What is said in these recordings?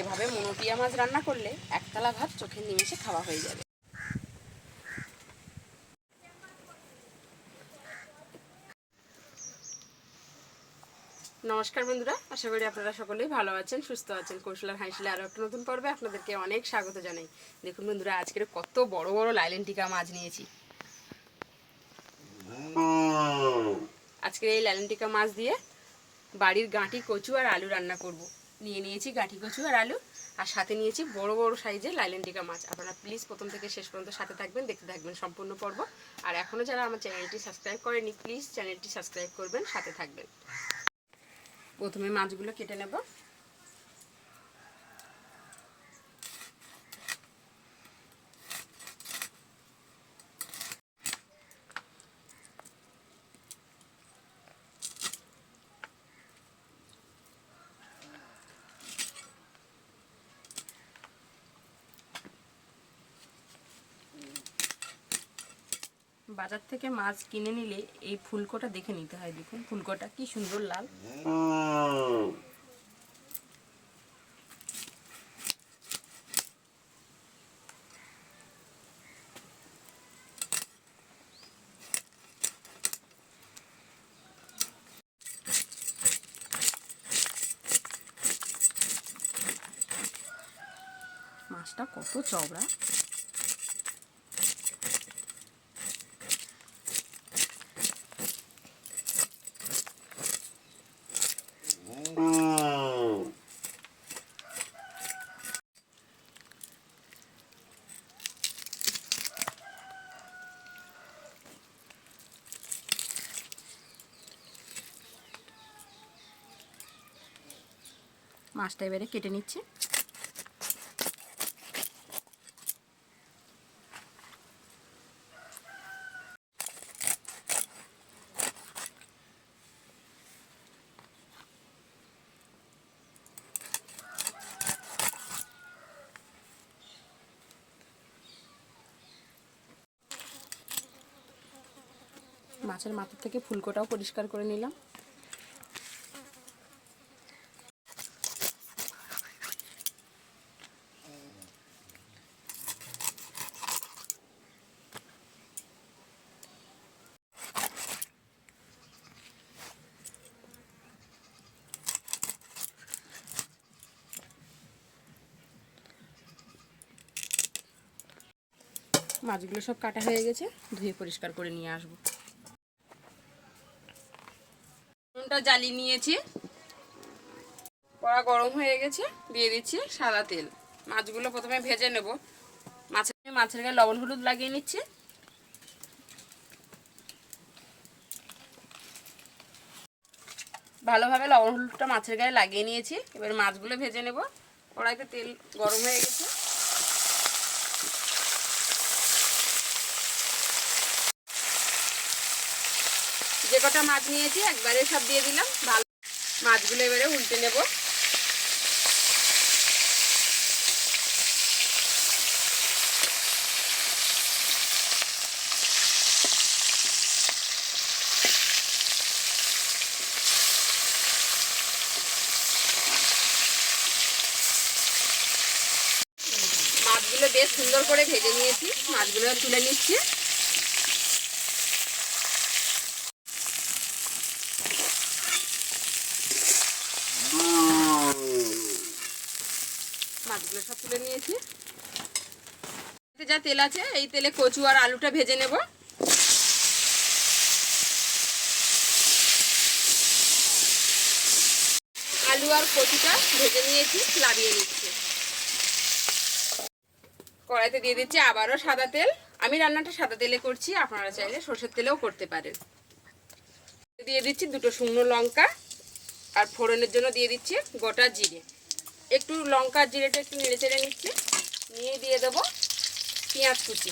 এভাবে মনোটিয়া মাছ রান্না করলে একতলা ভাত চোখের নিমেষে খাওয়া হয়ে যাবে। নমস্কার বন্ধুরা আশা করি আপনারা সকলেই ভালো আছেন সুস্থ আছেন। কৌশলার হাইসলে আরও একটা নতুন পর্বে আপনাদেরকে অনেক স্বাগত জানাই। দেখুন বন্ধুরা আজকের কত বড় বড় লাইলেন টিকা মাছ নিয়েছি। আজকের এই লাইলেন টিকা মাছ দিয়ে বাড়ির গাঁটি কচু আর আলু রান্না করব। নিয়ে নিয়েছি গাঠি কচু আর আলু, আর সাথে নিয়েছি বড় বড় সাইজের লাইলেন টিকা মাছ। আপনারা প্লিজ প্রথম থেকে শেষ পর্যন্ত সাথে থাকবেন, দেখতে থাকবেন সম্পূর্ণ পর্ব। আর এখনও যারা আমার চ্যানেলটি সাবস্ক্রাইব করেনি প্লিজ চ্যানেলটি সাবস্ক্রাইব করবেন, সাথে থাকবেন। প্রথমে মাছগুলো কেটে নেব। বাজার থেকে মাছ কিনে নিলে এই ফুলকোটা দেখে নিতে হয় দেখুন, ফুলকোটা কি সুন্দর লাল। মাছটা কত চওড়া। মাছটা এবারে কেটে নিচ্ছে। মাছের মাথা থেকে ফুলকোটাও পরিষ্কার করে নিলাম। মাছগুলো সব কাটা হয়ে গেছে, ধুয়ে পরিষ্কার করে নিয়ে আসব। নুনটা জ্বালিয়ে নিয়েছি। কড়া গরম হয়ে গেছে, দিয়ে দিচ্ছি সাদা তেল। মাছগুলো প্রথমে ভেজে নেব। মাছের মাছের গায়ে লবণ হলুদ লাগিয়ে নিচ্ছি। ভালোভাবে লবণ হলুদটা মাছের গায়ে লাগিয়ে নিয়েছি। এবার মাছগুলো ভেজে নেব। কড়াইতে তেল গরম হয়ে গেছে যে কটা মাছ নিয়েছি, একবারে সব দিয়ে দিলাম। ভালো মাছগুলো এবারে উল্টে নেব। মাছগুলো বেশ সুন্দর করে ভেজে নিয়েছি। মাছগুলো তুলে নিচ্ছি মাছগুলো সব তুলে নিয়েছি এতে যা তেল আছে, এই তেলে কচু আর আলুটা ভেজে নেব। আলু আর কচুটা ভেজে নিয়েছি লাভিয়ে নিচ্ছি। কড়াইতে দিয়ে দিচ্ছি আবারও সাদা তেল। আমি রান্নাটা সাদা তেলে করছি, আপনারা চাইলে সর্ষের তেলেও করতে পারেন। দিয়ে দিচ্ছি দুটো শুকনো লঙ্কা, আর ফোড়নের জন্য দিয়ে দিচ্ছি গোটা জিরে। একটু লঙ্কা জিরেটা একটু নেড়ে চেড়ে নিচ্ছি। নিয়ে দিয়ে দেবো পেঁয়াজ কুচি।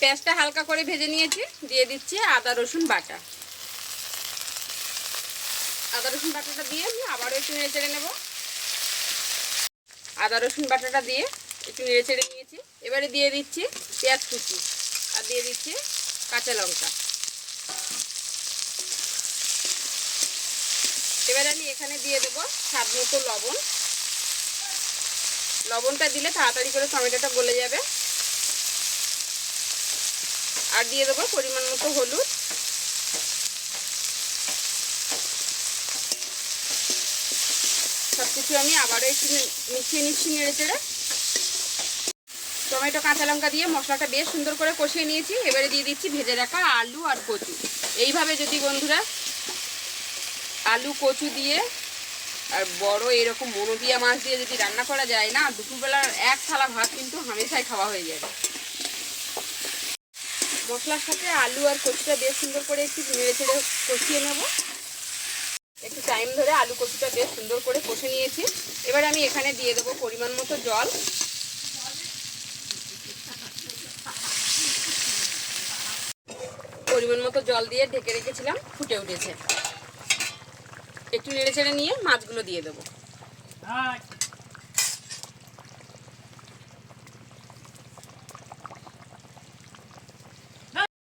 পেঁয়াজটা হালকা করে ভেজে নিয়েছি, দিয়ে দিচ্ছি আদা, রসুন, বাটা। আদা, রসুন, বাটাটা দিয়ে আমি আবারও একটু নেড়ে চেড়ে নেব। আদা, রসুন, বাটাটা দিয়ে একটু নেড়ে চেড়ে নিয়েছি। এবারে দিয়ে দিচ্ছি পেঁয়াজ কুচি আর দিয়ে দিচ্ছি কাঁচা লঙ্কা। এবার আমি এখানে দিয়ে দেবো স্বাদ মতো লবণ। লবণটা দিলে তাড়াতাড়ি করে টমেটোটা গলে যাবে। আর দিয়ে দেবো পরিমাণ মতো হলুদ। সব কিছু আমি আবারও একটু মিশিয়ে নিচ্ছি নেড়ে চেড়ে। টমেটো, কাঁচা লঙ্কা দিয়ে মশলাটা বেশ সুন্দর করে কষিয়ে নিয়েছি। এবারে দিয়ে দিচ্ছি ভেজে রাখা আলু আর কচু। এইভাবে যদি বন্ধুরা আলু, কচু দিয়ে আর বড় এরকম মনোপিয়া মাছ দিয়ে যদি রান্না করা যায় না, দুপুরবেলার এক থালা ভাত কিন্তু হামেশাই খাওয়া হয়ে যাবে মশলার সাথে আলু আর কচুটা বেশ সুন্দর করে একটু নেড়ে চেড়ে কষিয়ে নেব। একটু টাইম ধরে আলু, কচুটা বেশ সুন্দর করে কষে নিয়েছি। এবার আমি এখানে দিয়ে দেবো পরিমাণ মতো জল। পরিমাণ মতো জল দিয়ে ঢেকে রেখেছিলাম, ফুটে উঠেছে। একটু নেড়ে চেড়ে নিয়ে মাছগুলো দিয়ে দেবো।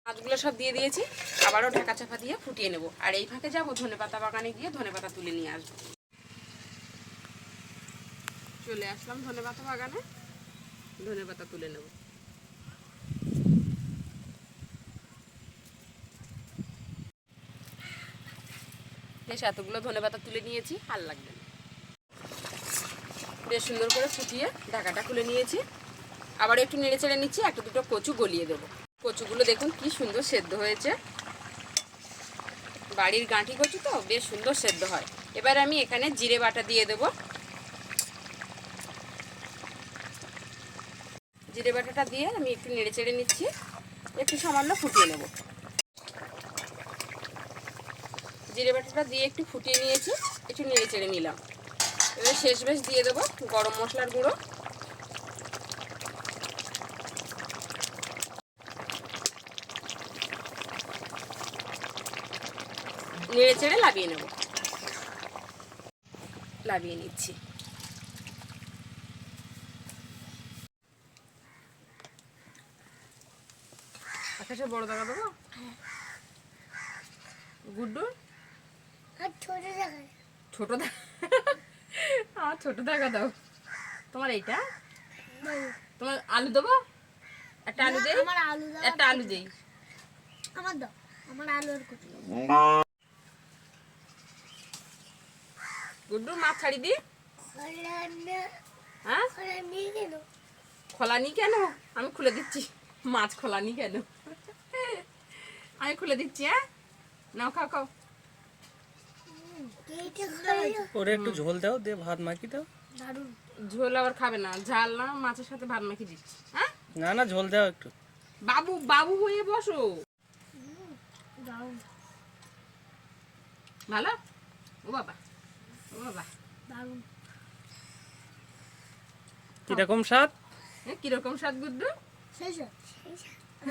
মাছগুলো সব দিয়ে দিয়েছি, আবারও ঢাকা চাপা দিয়ে ফুটিয়ে নেব। আর এই ফাঁকে যাব ধনে পাতা বাগানে গিয়ে ধনে পাতা তুলে নিয়ে আসব। চলে আসলাম ধনে পাতা বাগানে, ধনে পাতা তুলে নেব। বেশ, এতগুলো ধনে পাতা তুলে নিয়েছি, আর লাগবে বেশ সুন্দর করে ফুটিয়ে ঢাকাটা খুলে নিয়েছি। আবার একটু নেড়ে চেড়ে নিচ্ছি, একটা দুটো কচু গলিয়ে দেবো। কচুগুলো দেখুন কি সুন্দর সেদ্ধ হয়েছে। বাড়ির গাঁঠি কচু তো, বেশ সুন্দর সেদ্ধ হয়। এবার আমি এখানে জিরে বাটা দিয়ে দেবো। জিরে বাটাটা দিয়ে আমি একটু নেড়ে চেড়ে নিচ্ছি, একটু সামান্য ফুটিয়ে নেব। জিরে বাটাটা দিয়ে একটু ফুটিয়ে নিয়েছি একটু নেড়ে চেড়ে নিলাম। এবার শেষ বেশ দিয়ে দেবো গরম মশলার গুঁড়ো। নেড়ে চেড়ে লাভিয়ে নেব। লাভিয়ে নিচ্ছি। আকাশে বড় দেখা দেবো? গুড্ডু? আর ছোট দেখায় ছোট দেখা আমার ছোট দেখা দাও। তোমার এইটা? তোমার আলু দেবো? একটা আলু দেই? আমার আলু দাও একটা আলু দেই। আমার দাও আমার আলু আর কচু গুড্ডু মাছ ছাড়ি দি। হ্যাঁ? খোলানি কেন? আমি খুলে দিচ্ছি। মাছ খোলানি কেন? আমি খুলে দিচ্ছি হ্যাঁ? নাও খাও খাও। ওরে একটু ঝোল দাও দিয়ে ভাত মাখি দাও। দারুণ। ঝোল আবার খাবে না ঝাল না মাছের সাথে ভাত মাখিয়ে দিচ্ছি হ্যাঁ? না না ঝোল দাও একটু। বাবু বাবু হয়ে বসো। ভালো? ও বাবা ও বাবা। দারুণ কীরকম স্বাদ? হ্যাঁ কীরকম স্বাদ গুড্ডু?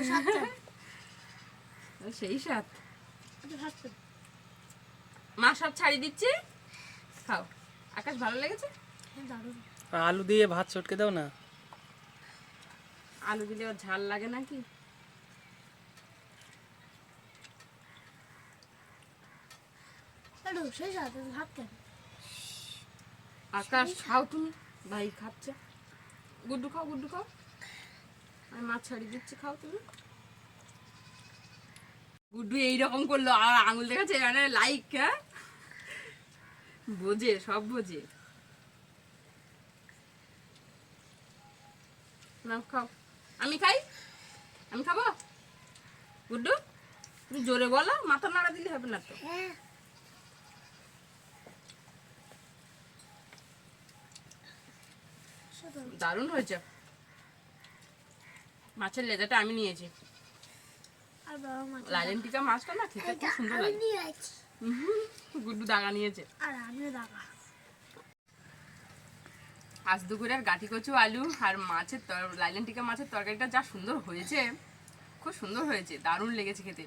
সাতটা সেই স্বাদ। সাতটা মা সব ছাড়ি দিচ্ছি। খাও। আকাশ ভালো লেগেছে? আলু দিয়ে ভাত চটকে দাও না। আলু দিলে ওর ঝাল লাগে নাকি? দারুণ শেষ আছে ভাত আকাশ খাও তুমি। ভাই খাচ্ছে। গুড্ডু খাও গুড্ডু খাও। আমি মাছ ছাড়ি দিচ্ছি খাও তুমি। গুড্ডু এইরকম করল, আর আঙুল দেখাচ্ছে মানে লাইক হ্যাঁ? বোঝে, সব বোঝে। নাও খাও। আমি খাই? আমি খাব? গুড্ডু, তুমি জোরে বলো, মাথা নাড়া দিলে হবে না তো। দারুণ হয়েছে। মাছের লেজাটা আমি নিয়েছি। লালেন টিকা মাছটা না খেতে খুব সুন্দর লাগে। গুড্ডু দাগা নিয়েছে। আর আমিও দাগা। আজ দুপুরের গাঠি কচু আলু আর মাছের তর লাইলেন টিকা মাছের তরকারিটা যা সুন্দর হয়েছে খুব সুন্দর হয়েছে দারুণ লেগেছে খেতে।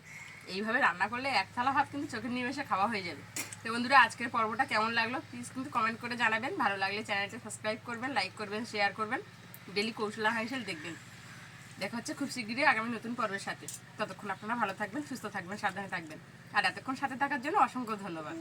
এইভাবে রান্না করলে এক থালা ভাত কিন্তু চোখের নিমেষে খাওয়া হয়ে যাবে। তো বন্ধুরা আজকের পর্বটা কেমন লাগল প্লিজ কিন্তু কমেন্ট করে জানাবেন। ভালো লাগলে চ্যানেলটা সাবস্ক্রাইব করবেন লাইক করবেন শেয়ার করবেন। ডেলি কৌশলা হাইসেল দেখবেন। দেখা হচ্ছে খুব শীঘ্রই আগামী নতুন পর্বের সাথে। ততক্ষণ আপনারা ভালো থাকবেন, সুস্থ থাকবেন, সাবধানে থাকবেন। আর এতক্ষণ সাথে থাকার জন্য অসংখ্য ধন্যবাদ।